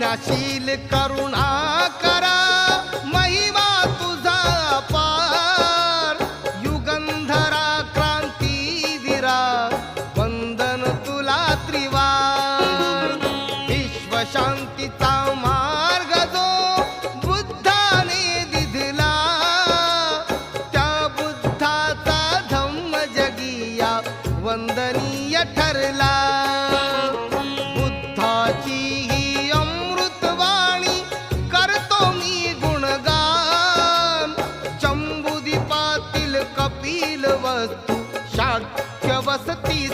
प्रज्ञाशील करुणा करा महिमा तुझा पार युगंधरा क्रांती विरा वंदन तुला त्रिवार. विश्वशांतीचा मार्ग जो बुद्धाने दिधला त्या बुद्धाचा धम्म जगिया वंदनीय ठरला. वरील वस्तू शाक्य वसती